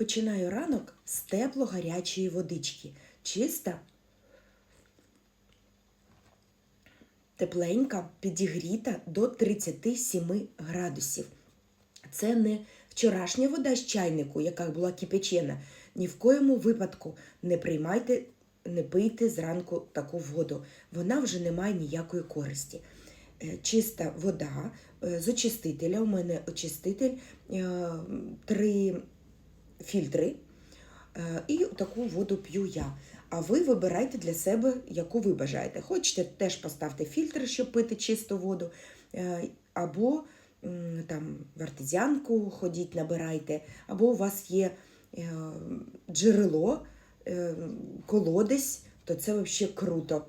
Починаю ранок з тепло-гарячої водички. Чиста, тепленька, підігріта до 37 градусів. Це не вчорашня вода з чайнику, яка була кипячена. Ні в коєму випадку не приймайте, не пийте зранку таку воду. Вона вже не має ніякої користі. Е, Чиста вода е, з очистителя. У мене очиститель е, три фільтри. Е, І таку воду п'ю я. А ви вибирайте для себе, яку ви бажаєте. Хочете, теж поставте фільтр, щоб пити чисту воду. Е, Або там в артезіанку ходіть, набирайте, або у вас є е, джерело, колодязь, то це взагалі круто,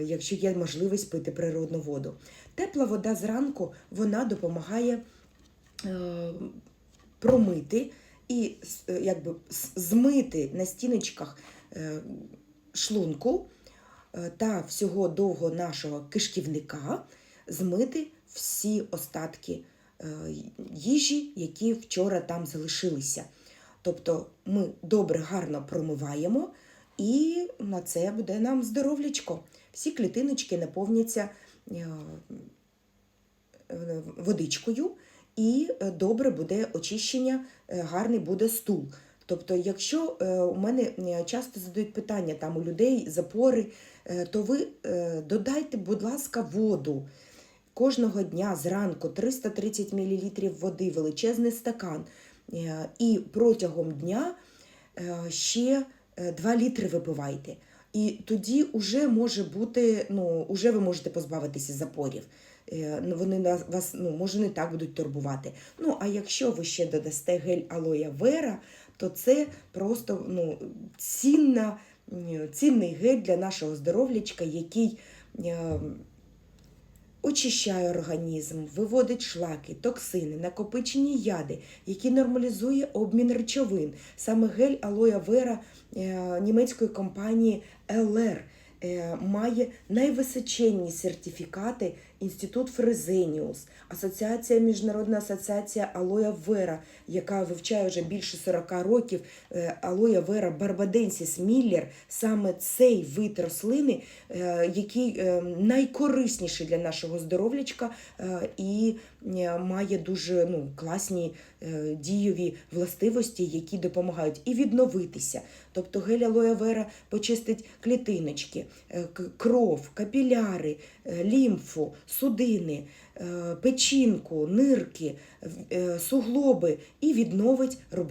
якщо є можливість пити природну воду. Тепла вода зранку вона допомагає промити і е, якби змити на стіночках е, шлунку е, та всього довго нашого кишківника, змити всі остатки їжі, які вчора там залишилися. Тобто ми добре, гарно промиваємо, і на це буде нам здоровлячко. Всі клітиночки наповняться водичкою, і е, добре буде очищення, е, гарний буде стул. Тобто, якщо е, у мене часто задають питання там у людей запори, то ви додайте, будь ласка, воду. Кожного дня зранку 330 мл води, величезний стакан. І протягом дня ще е, 2 літри випивайте. І тоді вже може бути, ну, вже ви можете позбавитися запорів. Е, ну, Вони вас ну, може не так будуть турбувати. Ну, а якщо ви ще додасте гель алоя вера, то це просто ну, цінна, цінний гель для нашого здоров'ячка, який е, очищає організм, виводить шлаки, токсини, накопичені яди, які нормалізує обмін речовин. Саме гель алоя вера е, німецької компанії е, має найвисоченні сертифікати Інститут Фрезеніус, Асоціація Міжнародна асоціація Алоя Вера, яка вивчає вже більше 40 років е, Алоя Вера Барбаденсіс Міллер, саме цей вид рослини, е, який е, найкорисніший для нашого здоров'ячка е, і е, має дуже ну, класні е, дієві властивості, які допомагають і відновитися. Тобто гель алоє вера почистить клітиночки, е, кров, капіляри, е, лімфу, судини, е, печінку, нирки, е, суглоби і відновить роботу.